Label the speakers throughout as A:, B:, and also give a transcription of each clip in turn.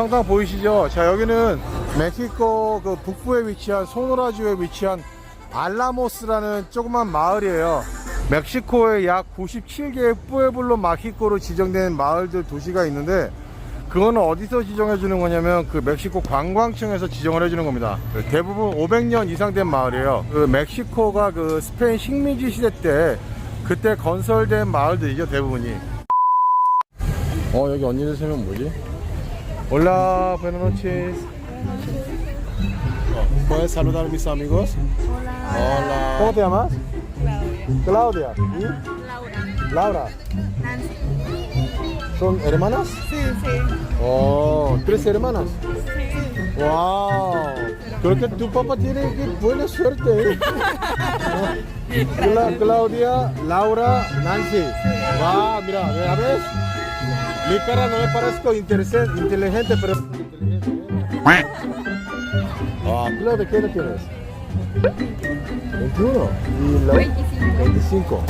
A: 이 성당 보이시죠? 자, 여기는 멕시코 그 북부에 위치한 소노라주에 위치한 알라모스라는 조그만 마을이에요. 멕시코의 약 97개의 뿌에블로 마키코로 지정된 마을들 도시가 있는데 그거는 어디서 지정해 주는 거냐면 그 멕시코 관광청에서 지정을 해 주는 겁니다. 그 대부분 500년 이상 된 마을이에요. 그 멕시코가 그 스페인 식민지 시대 때 그때 건설된 마을들이죠 대부분이. 어 여기 언니들 세명 뭐지? Hola, buenas noches. Oh, ¿Puedes saludar a mis amigos? Hola. ¿Cómo te llamas?
B: Claudia.
A: Claudia. ¿Y?
B: Laura.
A: Laura.
B: Nancy.
A: ¿Son hermanas?
B: Sí, sí.
A: Oh, tres hermanas.
B: Sí.
A: Wow. Creo que tu papá tiene que buena suerte. ¿eh? Cla- Claudia, Laura, Nancy. Wow, mira, a ver. Mi cara no me parezco interese- inteligente, pero. Ah, Claudia, ¿qué edad tienes? 21. Y la 25.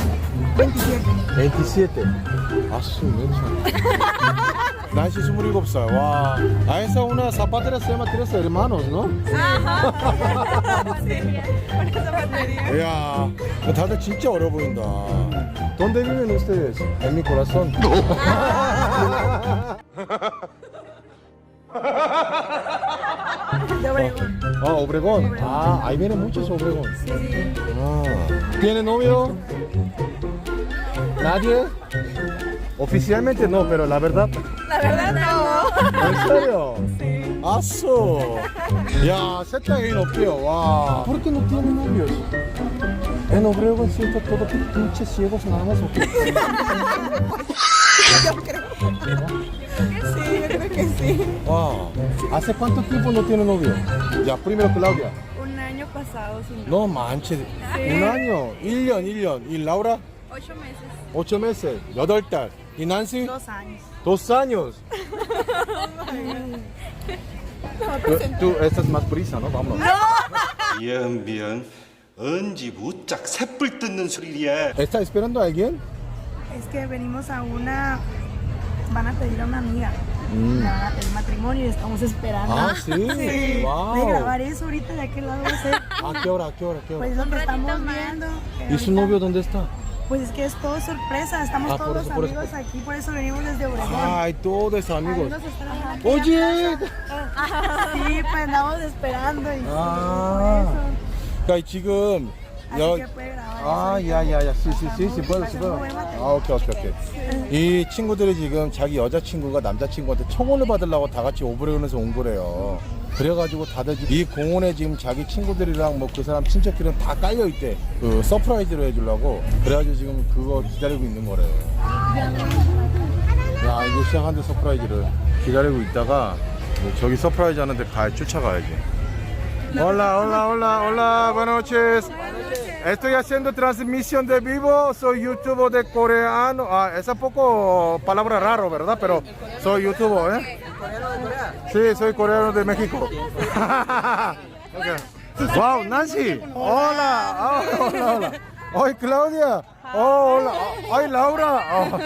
B: 27.
A: 27. 아, 수, mecha. Nancy 27살. 와. A esa una zapatera se llama tres hermanos, ¿no?
B: Sí. Por esa batería.
A: 이야, 다들 진짜 어려 보인다. ¿Dónde viven ustedes? En mi corazón. Ah, Obregón. Ah, ahí vienen muchos Obregón. Ah. ¿Tiene novio? ¿Nadie? Oficialmente no, pero la verdad.
B: La verdad no.
A: ¿En serio?
B: Sí.
A: 아쏘. 야, 세탕이 없대요. 와. ¿Por qué no tiene novios? En Obregón siento todo pinches ciegos nada más. ¿o qué?
B: Yo creo. que sí, yo creo que sí.
A: 와. ¿Hace cuánto tiempo no tiene novio? Ya, primero Claudia.
B: Un año pasado, sin
A: No manches. Un año. 1년, 1년. ¿Y Laura?
B: Ocho meses.
A: 8 meses. 8달. ¿Y Nancy?
B: Dos años.
A: Dos años. tú, tú estás más prisa, ¿no? Vamos.
C: 미안 미안 언제 무짝 새뿔 뜯는 소리야
A: ¿Está esperando a alguien?
B: Es que venimos a una. Van a pedir a una amiga.
A: Mm.
B: Le van a pedir matrimonio y estamos esperando.
A: Ah, sí.
B: Sí.
A: Wow.
B: De grabar eso ahorita, ¿de qué lado va a ser?
A: ¿A qué hora? ¿A qué hora? ¿A qué hora?
B: Pues es lo que estamos viendo. que
A: ¿Y su
B: ahorita-
A: novio dónde está?
B: Pues es que es todo sorpresa, estamos
A: Ah, por
B: todos
A: eso,
B: los
A: por eso.
B: amigos aquí, por eso venimos desde Obregón.
A: Ay, todos
B: Ahí
A: amigos.
B: nos están-
A: Oye.
B: Sí, pues andamos esperando y sí,
A: Ah.
B: por eso.
A: 그러니까 지금
B: Así
A: 여-
B: que puede grabar
A: 아. 야, 야, 야, sí, puedo, sí, puedo. 아, 오케이, 오케이, 오케이. 이 친구들이 지금 자기 여자친구가 남자친구한테 청혼을 받으려고 다 같이 오브레온에서 온 거래요. 그래가지고 다들 이 공원에 지금 자기 친구들이랑 뭐 그 사람 친척들은 다 깔려 있대. 그 서프라이즈로 해주려고. 그래가지고 지금 그거 기다리고 있는 거래요. 야, 이제 시작한대 서프라이즈를 기다리고 있다가 뭐 저기 서프라이즈 하는데 가 쫓아가야지. Hola, hola, hola, buenas noches. Estoy haciendo transmisión de vivo, soy youtuber de coreano. Ah, es un poco palabra raro, ¿verdad? Pero soy youtuber, ¿eh? Sí, soy coreano de México. Okay. Wow, Nancy. Hola, ah, hola, hola. Ay, Claudia. Oh, hola. Ay, Laura. Oh.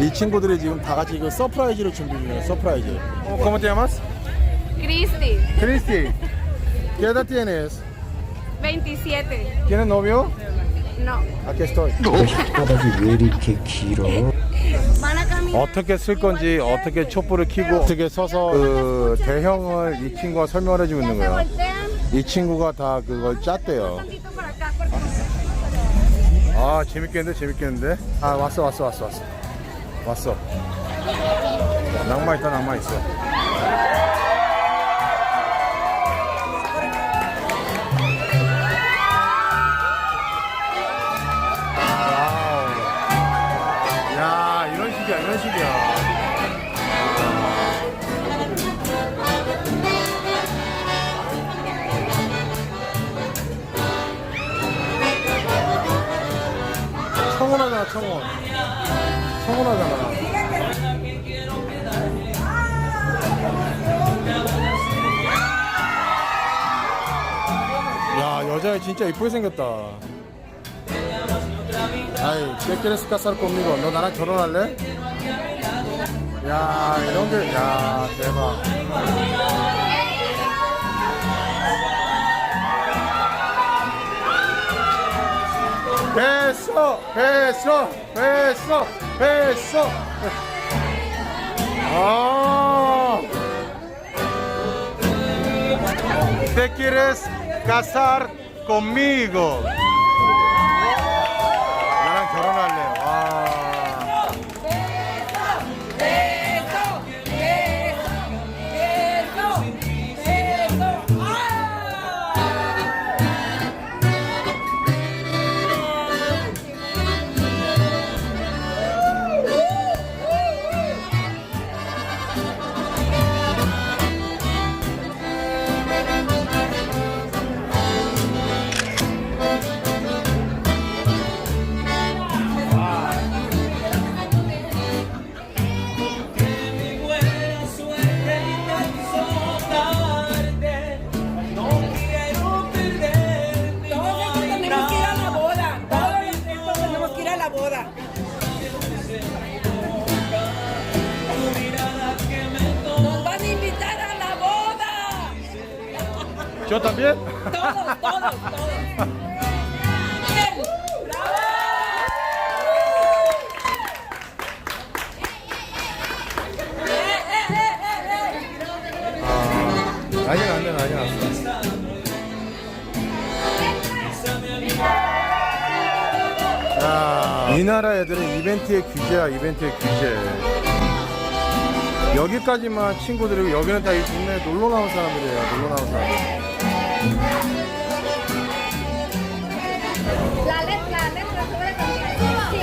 A: 이 친구들이 지금 다 같이 이거 서프라이즈를 준비 중이에요. 서프라이즈. ¿Cómo te llamas?
D: Cristi,
A: Cristi. ¿Qué edad tienes?
D: 27.
A: ¿Tienes novio?
D: No.
A: Aquí estoy.
E: 바닥이 왜 이렇게 길어?
D: Van a caminar.
A: 어떻게 쓸 건지 어떻게 촛불을 켜고 어떻게 서서 그 대형을 이 친구가 설명을 해주고 있는 거예요.
D: Voltean
A: 이 친구가 다 그걸 짰대요.
D: tantito por acá. Porque...
A: 아 재밌겠는데 재밌겠는데? 아 왔어 왔어 왔어 왔어 왔어. 낭만 있다 낭만 있어. 청혼하잖아 청혼 청혼하잖아 야 여자 진짜 이쁘게 생겼다 아이 ¿qué quieres casar conmigo? 너 나랑 결혼할래? 야, 이런 게, 야, 대박. Beso, beso, beso, beso. 아. ¿Te quieres casar conmigo? Yo también.
F: Todos, todos, todos. Bien. ¡Bravo! ¡Eh, eh, eh, eh, eh!
A: 난리 났네, 난리 났어. 야, 이 나라 애들은 이벤트의 규제야, 이벤트의 규제. 여기까지만 친구들이고 여기는 다 이 동네에 놀러 나온 사람들이에요, 놀러 나온 사람들.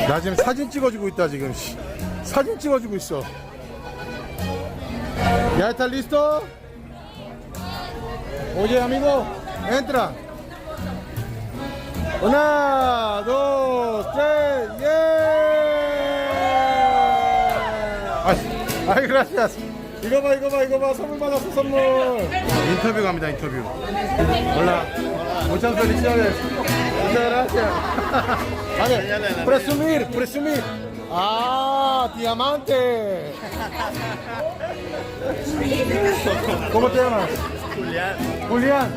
A: 나 지금 사진 찍어주고 있다, 지금. 씨. 사진 찍어주고 있어. Una, dos, tres, 예! Ay, ay, gracias. 이거 봐, 이거 봐, 이거 봐. 선물 받았어, 선물. 인터뷰 갑니다, 인터뷰. Hola. Muchas felicidades. Muchas gracias. Vale, presumir, presumir. Ah, diamante. ¿Cómo te llamas? Julián. Julián.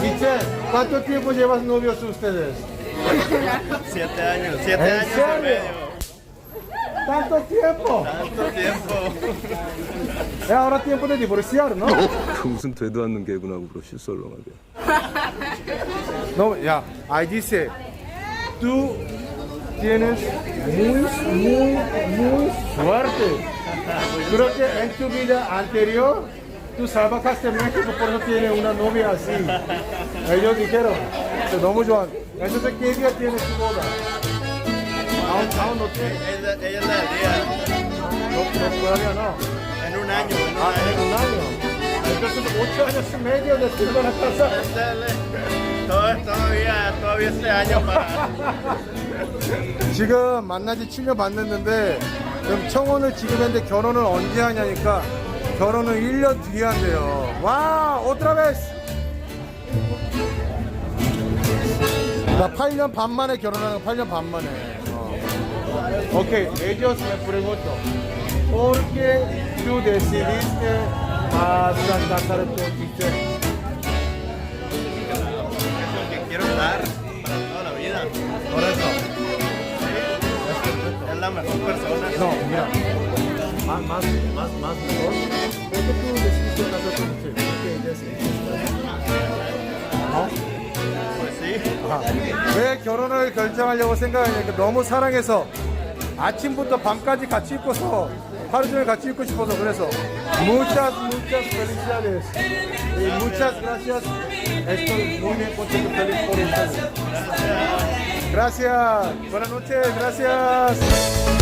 A: Michelle. ¿Cuánto tiempo llevas novios ustedes?
G: Siete años, siete
A: ¿En
G: años y
A: serio?
G: medio.
A: ¿Tanto tiempo?
G: Tanto tiempo.
A: Es ahora tiempo de divorciar, ¿no?
H: 그 무슨 되도 않는 개구나 그러시 썰렁하게.
A: No, ya, ahí dice, tú tienes muy, muy, muy suerte. Creo que en tu vida anterior tú salvaste México, por eso tienes una novia así. Ellos dijeron, que 너무 좋아. Entonces, ¿qué día tienes tu boda? Aún, no tiene.
G: Ella, ella es la día
A: No, no, todavía no.
G: en un año. En un
A: Ah, en
G: año.
A: un año. Entonces, ocho años y medio después van a.
G: Todo, todavía, todavía este año para.
A: 지금 만난 지 7년 반 됐는데 그럼 청혼을 지금 했는데 결혼을 언제 하냐니까 결혼은 1년 뒤에 한대요. 와, vez. 나 8년 반 만에 결혼하는 거 8년 반 만에. Ok, ellos me preguntan, ¿por qué tú decidiste a sacar tu
G: teacher? quiero dar para toda la vida.
A: Por eso.
G: Es, es la mejor persona.
A: No, mira. Más, más, más, más mejor. ¿Por qué tú decidiste casarte con ¿Por qué decidiste?
G: ¿No?
A: 왜 결혼을 결정하려고 생각하냐니까 너무 사랑해서 아침부터 밤까지 같이 있고서 하루 종일 같이 있고 싶어서 그래서 muchas muchas felicidades y muchas gracias estoy muy contento feliz por ustedes gracias buenas noches gracias